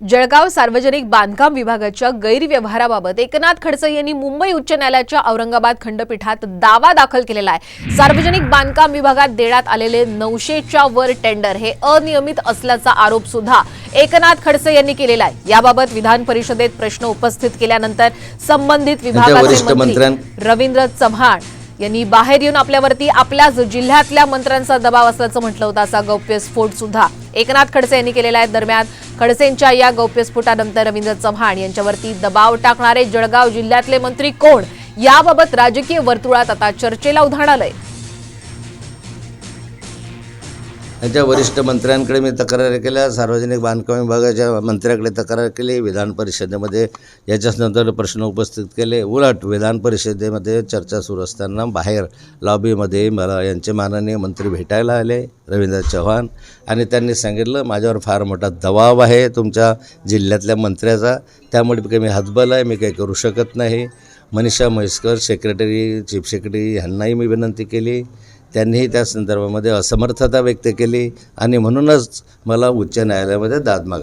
जळगाव सार्वजनिक बांधकाम विभागाच्या गैरव्यवहाराबाबत एकनाथ खडसे यांनी मुंबई उच्च न्यायालयाच्या औरंगाबाद खंडपीठात दावा दाखल केलेला आहे. सार्वजनिक बांधकाम विभागात देण्यात आलेले नऊशेच्या वर टेंडर हे अनियमित असल्याचा आरोप सुद्धा एकनाथ खडसे यांनी केलेला आहे. याबाबत विधान परिषदेत प्रश्न उपस्थित केल्यानंतर संबंधित विभागाचे मंत्री रवींद्र चव्हाण यांनी बाहेर येऊन आपल्यावरती आपल्याच जिल्ह्यातल्या मंत्र्यांचा दबाव असल्याचं म्हटलं होतं असा गौप्यस्फोट सुद्धा एकनाथ खडसे यांनी केलेला आहे. दरम्यान खडसेंच्या या गौप्यस्फोटानंतर रवींद्र चव्हाण यांच्यावरती दबाव टाकणारे जळगाव जिल्ह्यातले मंत्री कोण? याबाबत राजकीय वर्तुळात आता चर्चेला उधाण आलंय. त्यांच्या वरिष्ठ मंत्र्यांकडे मी तक्रारी केल्या. सार्वजनिक बांधकाम विभागाच्या मंत्र्याकडे तक्रार केली. विधान परिषदेमध्ये याच्याच नंतर प्रश्न उपस्थित केले. उलट विधान परिषदेमध्ये चर्चा सुरू असताना बाहेर लॉबीमध्ये मला यांचे माननीय मंत्री भेटायला आले रवींद्र चव्हाण. आणि त्यांनी सांगितलं माझ्यावर फार मोठा दबाव आहे तुमच्या जिल्ह्यातल्या मंत्र्याचा. त्यामुळे काही मी हतबल आहे मी काही करू शकत नाही. Manisha Mhaiskar secretary chief secretary ह्यांनाही मी विनंती केली. त्यांनीही त्या संदर्भामध्ये असमर्थता व्यक्त केली आणि म्हणूनच मला उच्च न्यायालयामध्ये दाद माग